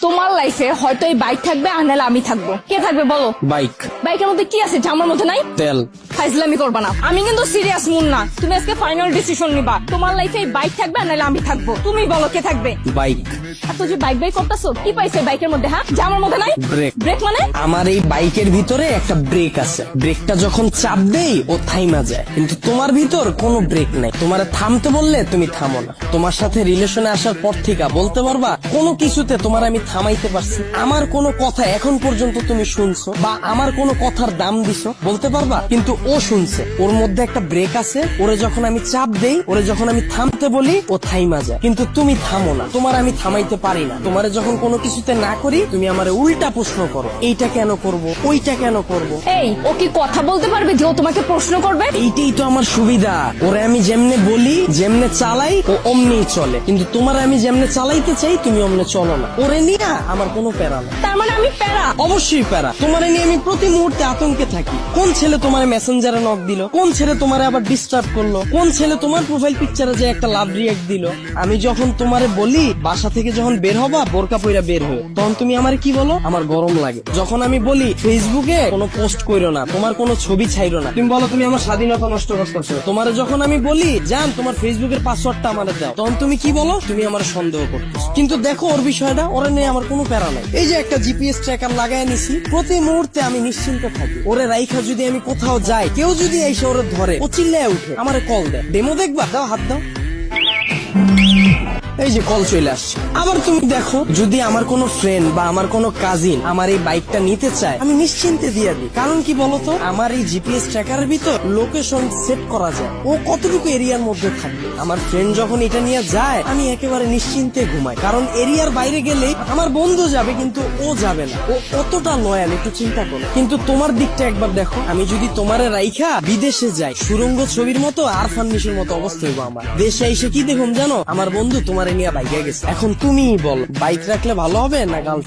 তোমার লাইফে হয়তো এই বাইক থাকবে আর নাহলে আমি থাকব। কে থাকবে বলো? বাইক বাইকের মধ্যে কি আছে? জামার মধ্যে নাই? তেল। ফাইজলামি করবা না। আমি কিন্তু সিরিয়াস মুন না। তুমি আজকে ফাইনাল ডিসিশন নিবা। তোমার লাইফে এই বাইক থাকবে আর নাহলে আমি থাকব। তুমি বলো কে থাকবে? বাইক এত যে বাইক বাইক করতেছো কি পাইছে বাইকের মধ্যে হ্যাঁ? জামার মধ্যে নাই? ব্রেক ব্রেক মানে? আমার এই বাইকের ভিতরে একটা ব্রেক আছে। ব্রেকটা যখন চাপ দেই ও থাইমা যায়। কিন্তু তোমার ভিতর কোনো ব্রেক নাই। তোমার থামতে বললে তুমি থামো না। তোমার সাথে রিলেশনে আসার পর থেকে বলতে পারবা কোনো কিছুতে তোমার আমি থামাইতে পারছি আমার কোনো কথা এখন পর্যন্ত তুমি শুনছো বা আমার কোনো কথার দাম দিছো বলতে পারবা? কিন্তু ও শুনছে। ওর মধ্যে একটা ব্রেক আছে। ওরে যখন আমি চাপ দেই ওরে যখন আমি থামতে বলি ও থাইমা যায়। কিন্তু তুমি থামো না। তোমার আমি থামাইতে পারি না। তোমারে যখন কোনো কিছুতে না করি তুমি আমার উল্টা প্রশ্ন করো। এইটা কেন করব? ওইটা কেন করব? এই ও কি কথা বলতে পারবে যে ও তোমাকে প্রশ্ন করবে? এইটাই তো আমার সুবিধা। ওরে আমি যেমনে বলি যেমনে চালাই ও অমনি চলে। কিন্তু তোমার আমি যেমনে চালাইতে চাই তুমি অমনে চলো না। ওরে নিয়ে আমার কোনো প্যারা না। তার মানে আমি প্যারা? অবশ্যই প্যারা। তোমার নিয়ে আমি প্রতি মুহূর্তে আতঙ্কে থাকি। কোন ছেলে তোমার মেসেঞ্জারে নক দিল? কোন ছেলে তোমার আবার ডিস্টার্ব করল? কোন ছেলে তোমার প্রোফাইল পিকচারে যে একটা লাভ রিয়াক্ট দিল? আমি যখন তোমারে বলি বাসা থেকে যখন বের হবা বোরকা পইরা বের হয়ে। তখন তুমি আমার কি বলো? আমার গরম লাগে। যখন আমি বলি ফেসবুকে কোনো পোস্ট কইরো না তোমার কোনো ছবি ছাইরো না। তুমি বলো তুমি আমার স্বাধীনতা নষ্ট করতেছো। তোমার যখন আমি বলি জান তোমার ফেসবুকের পাসওয়ার্ডটা আমারে দাও। তখন তুমি কি বলো? তুমি আমার সন্দেহ করতেছো। কিন্তু দেখো ওর বিষয়টা, ওরা নিয়ে আমার কোনো প্যারা নাই। এই যে একটা জিপিএস ট্র্যাকার লাগাই নিছি, প্রতি মুহূর্তে আমি নিশ্চিন্ত থাকি। ওরে রাইখা, যদি আমি কোথাও যাই, কেউ যদি এসে ওরে ধরে, ও চিল্লায় উঠে, আমার কল দেয়। ডেমো দেখবা? দাও হাত দাও। এই যে কল চলে আসছে। আবার তুমি দেখো, যদি আমার কোনো ফ্রেন্ড বা আমার কোনো কাজিন আমার এই বাইকটা নিতে চায়, আমি নিশ্চিন্তে দিয়ে দিই। কারণ কি বলতো? আমার এই জিপিএস ট্র্যাকারের ভিতর লোকেশন সেট করা যায়। ও কতটুকু এরিয়ার মধ্যে থাকবে? আমার ফ্রেন্ড যখন এটা নিয়ে যায়, আমি একেবারে নিশ্চিন্তে ঘুমাই। কারণ এরিয়ার বাইরে গেলে আমার বন্ধু যাবে, কিন্তু ও যাবে না। ও অতটা লয়াল একটু চিন্তা করো। কিন্তু তোমার দিকটা একবার দেখো। আমি যদি তোমার রাইখা বিদেশে যাই, সুরঙ্গ ছবির মতো আর ফান্নিশের মতো অবস্থা হইব আমার। দেশে এসে কি দেখুন জানো? আমার বন্ধু তোমারে নিয়ে বাইকে এখন তুমিই বল বাইক রাখলে ভালো হবে না গার্ল